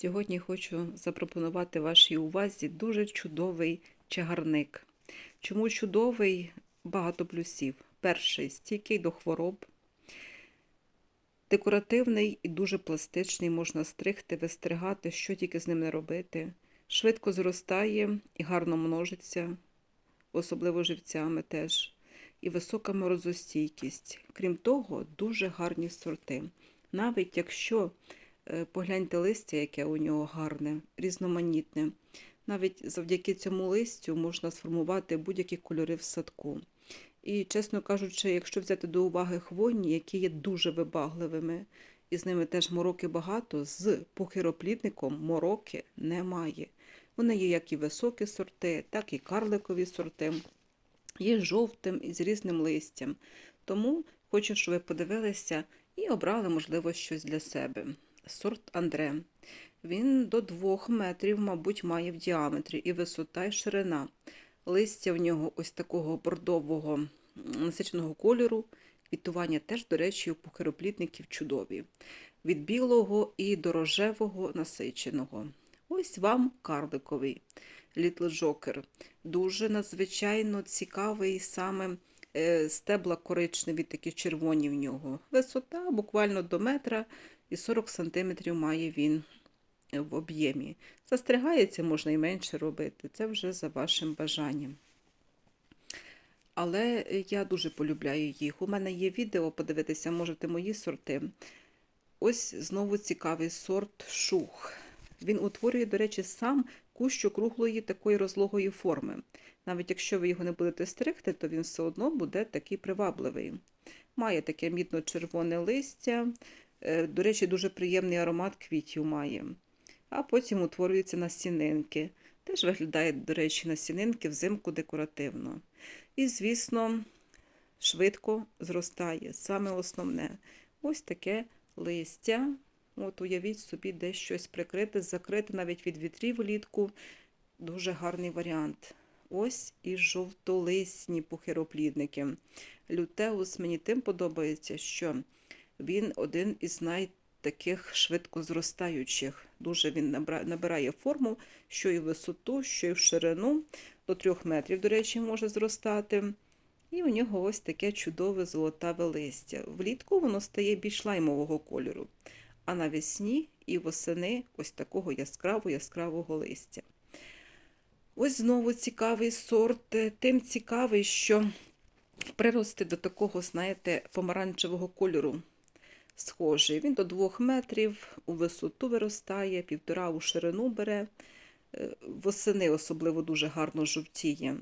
Сьогодні хочу запропонувати вашій увазі дуже чудовий чагарник. Чому чудовий? Багато плюсів. Перший стійкий до хвороб, декоративний і дуже пластичний, можна стригти, вистригати, що тільки з ним не робити. Швидко зростає і гарно множиться, особливо живцями теж, і висока морозостійкість. Крім того, дуже гарні сорти. Навіть якщо Погляньте листя, яке у нього гарне, різноманітне. Навіть завдяки цьому листю можна сформувати будь-які кольори в садку. І, чесно кажучи, якщо взяти до уваги хвойні, які є дуже вибагливими, і з ними теж мороки багато, з похироплідником мороки немає. Вони є як і високі сорти, так і карликові сорти, є жовтим і з різним листям. Тому хочу, щоб ви подивилися і обрали, можливо, щось для себе сорт Андре. Він до 2 метрів, мабуть, має в діаметрі і висота, і ширина. Листя в нього ось такого бордового насиченого кольору. Квітування теж, до речі, у покероплітників чудові. Від білого і до рожевого насиченого. Ось вам карликовий Little Joker. Дуже надзвичайно цікавий саме е, стебла коричневі, такі червоні в нього. Висота буквально до метра і 40 см має він в об'ємі. Застрягається, можна і менше робити, це вже за вашим бажанням. Але я дуже полюбляю їх. У мене є відео, подивитися, можете мої сорти. Ось знову цікавий сорт шух. Він утворює, до речі, сам кущ округлої такої розлогої форми. Навіть якщо ви його не будете стригти, то він все одно буде такий привабливий. Має таке мідно-червоне листя, Е, до речі, дуже приємний аромат квітів має. А потім утворюються насінинки. Теж виглядає, до речі, насінинки взимку декоративно. І, звісно, швидко зростає. Саме основне ось таке листя. От Уявіть собі, десь щось прикрите, закрите навіть від вітрів влітку. Дуже гарний варіант. Ось і жовтолисні пухироплідники. Лютеус мені тим подобається, що він один із найтаких швидко зростаючих. Дуже він набирає форму, що і в висоту, що і в ширину, до трьох метрів, до речі, може зростати. І у нього ось таке чудове золотаве листя. Влітку воно стає більш лаймового кольору, а навесні і восени ось такого яскраво-яскравого листя. Ось знову цікавий сорт, тим цікавий, що прирости до такого, знаєте, помаранчевого кольору схожий. Він до 2 метрів у висоту виростає, півтора у ширину бере, е, восени особливо дуже гарно жовтіє.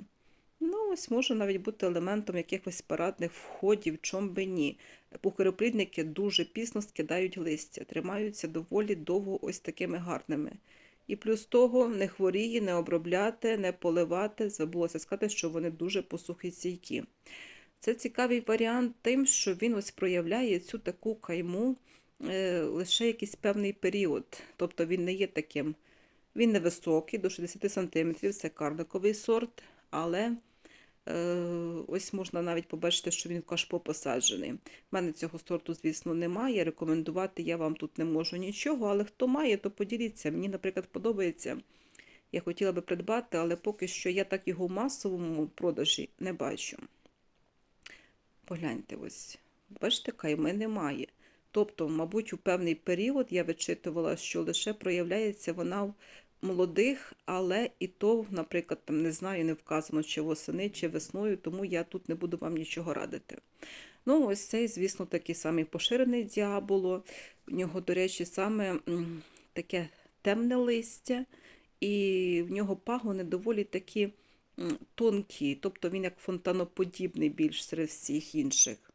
Ну, ось може навіть бути елементом якихось парадних входів, чом би ні. Пухароплідники дуже пісно скидають листя, тримаються доволі довго ось такими гарними. І плюс того не хворіє, не обробляти, не поливати. Забулося сказати, що вони дуже посухі посухостійкі. Це цікавий варіант тим, що він ось проявляє цю таку кайму е, лише якийсь певний період. Тобто він не є таким, він невисокий, до 60 см, це карликовий сорт, але е, ось можна навіть побачити, що він кашпо посаджений. У мене цього сорту, звісно, немає. Рекомендувати я вам тут не можу нічого, але хто має, то поділіться. Мені, наприклад, подобається. Я хотіла би придбати, але поки що я так його в масовому продажі не бачу. Погляньте, ось, бачите, кайми немає. Тобто, мабуть, у певний період я вичитувала, що лише проявляється вона в молодих, але і то, наприклад, там не знаю, не вказано, чи восени, чи весною, тому я тут не буду вам нічого радити. Ну, ось цей, звісно, такий самий поширений діаболо. У нього, до речі, саме таке темне листя, і в нього пагони доволі такі тонкі, тобто він як фонтаноподібний більш серед всіх інших.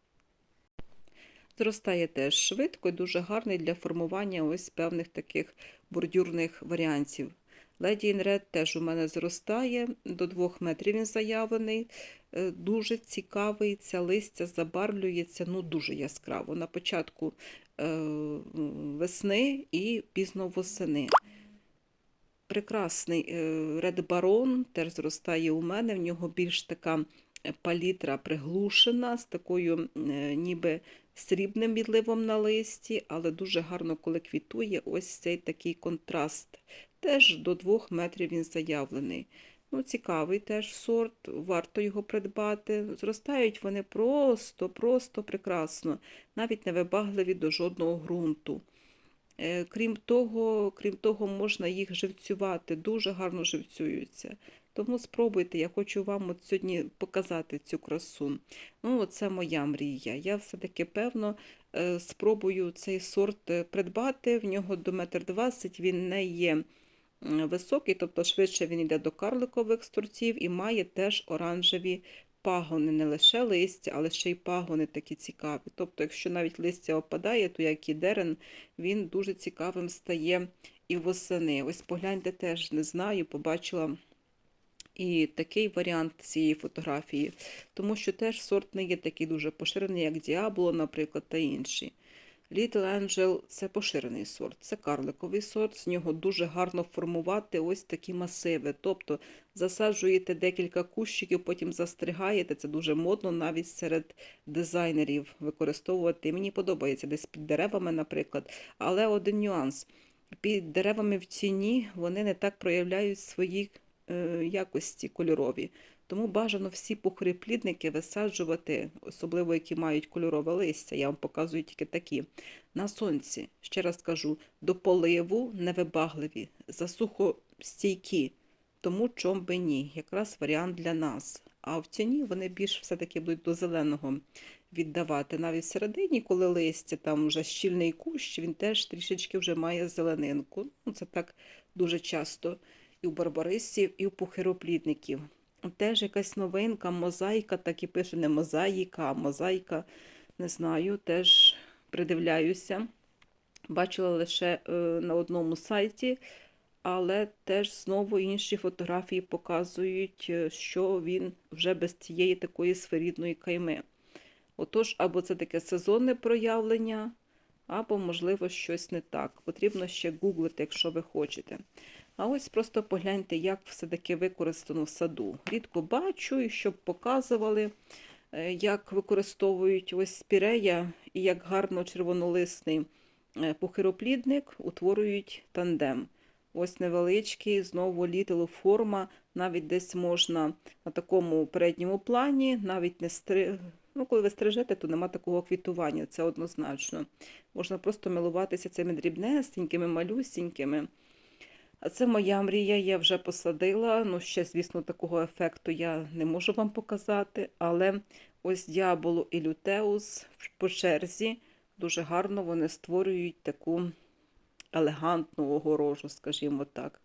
Зростає теж швидко і дуже гарний для формування ось певних таких бордюрних варіантів. Леді Інред теж у мене зростає, до 2 метрів він заявлений. Е, дуже цікавий, ця листя забарвлюється ну дуже яскраво. На початку е, весни і пізно восени прекрасний Red Baron, теж зростає у мене, в нього більш така е, палітра приглушена, з такою е, ніби срібним відливом на листі, але дуже гарно, коли квітує, ось цей такий контраст. Теж до 2 метрів він заявлений. Ну, цікавий теж сорт, варто його придбати. Зростають вони просто, просто прекрасно, навіть не вибагливі до жодного ґрунту. Е, Крім того, крім того, можна їх живцювати, дуже гарно живцюються. Тому спробуйте, я хочу вам от сьогодні показати цю красу. Ну, це моя мрія. Я все-таки, певно, е, спробую цей сорт е, придбати. В нього до 1,20 м він не є високий, тобто швидше він йде до карликових сортів і має теж оранжеві пагони, не лише листя, але ще й пагони такі цікаві. Тобто, якщо навіть листя опадає, то як і дерен, він дуже цікавим стає і восени. Ось погляньте теж, не знаю, побачила і такий варіант цієї фотографії, тому що теж сорт не є такий дуже поширений, як Діабло, наприклад, та інші. Little Angel це поширений сорт, це карликовий сорт, з нього дуже гарно формувати ось такі масиви. Тобто засаджуєте декілька кущиків, потім застригаєте. Це дуже модно навіть серед дизайнерів використовувати. Мені подобається десь під деревами, наприклад. Але один нюанс: під деревами в тіні вони не так проявляють свої е, якості кольорові. Тому бажано всі пухирі-плідники висаджувати, особливо які мають кольорове листя. Я вам показую тільки такі. На сонці, ще раз кажу, до поливу невибагливі, засухостійкі, тому чом би ні. Якраз варіант для нас. А в тіні вони більш все-таки будуть до зеленого віддавати. Навіть всередині, коли листя, там вже щільний кущ, він теж трішечки вже має зеленинку. Ну, це так дуже часто і у барбарисів, і у пухироплідників. Теж якась новинка, мозаїка, так і пише не мозаїка, а мозаїка. Не знаю, теж придивляюся. Бачила лише е, на одному сайті, але теж знову інші фотографії показують, е, що він вже без цієї такої сферідної кайми. Отож, або це таке сезонне проявлення, або, можливо, щось не так. Потрібно ще гуглити, якщо ви хочете. А ось просто погляньте, як все-таки використано в саду. Рідко бачу, і щоб показували, е, як використовують ось спірея і як гарно червонолисний е, пухироплідник утворюють тандем. Ось невеличкий, знову літл форма, навіть десь можна на такому передньому плані, навіть не стри... ну, коли ви стрижете, то нема такого квітування, це однозначно. Можна просто милуватися цими дрібнесенькими, малюсінькими. А це моя мрія, я вже посадила. Ну, ще, звісно, такого ефекту я не можу вам показати. Але ось діаболу і лютеус по черзі дуже гарно вони створюють таку елегантну огорожу, скажімо так.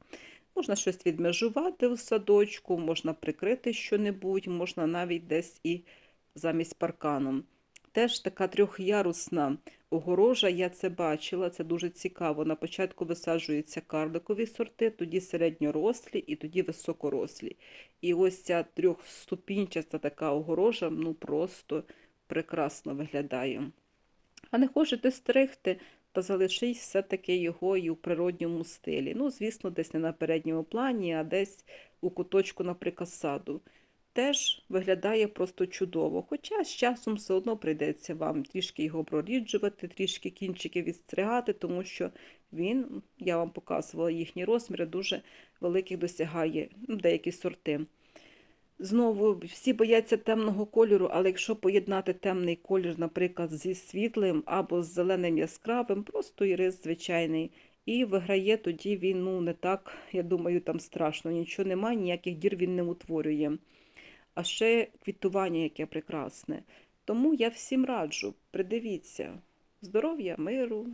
Можна щось відмежувати в садочку, можна прикрити що-небудь, можна навіть десь і замість паркану. Теж така трьохярусна огорожа, я це бачила, це дуже цікаво. На початку висаджуються карликові сорти, тоді середньорослі і тоді високорослі. І ось ця трьохступінчаста така огорожа ну просто прекрасно виглядає. А не хочете стригти, та залишіть все-таки його і у природньому стилі. Ну, звісно, десь не на передньому плані, а десь у куточку, наприклад, саду теж виглядає просто чудово. Хоча з часом все одно прийдеться вам трішки його проріджувати, трішки кінчики відстригати, тому що він, я вам показувала їхні розміри, дуже великих досягає ну, деякі сорти. Знову всі бояться темного кольору, але якщо поєднати темний колір, наприклад, зі світлим або з зеленим яскравим, просто ірис звичайний. І виграє тоді він ну, не так, я думаю, там страшно, нічого немає, ніяких дір він не утворює а ще квітування, яке прекрасне. Тому я всім раджу, придивіться здоров'я, миру,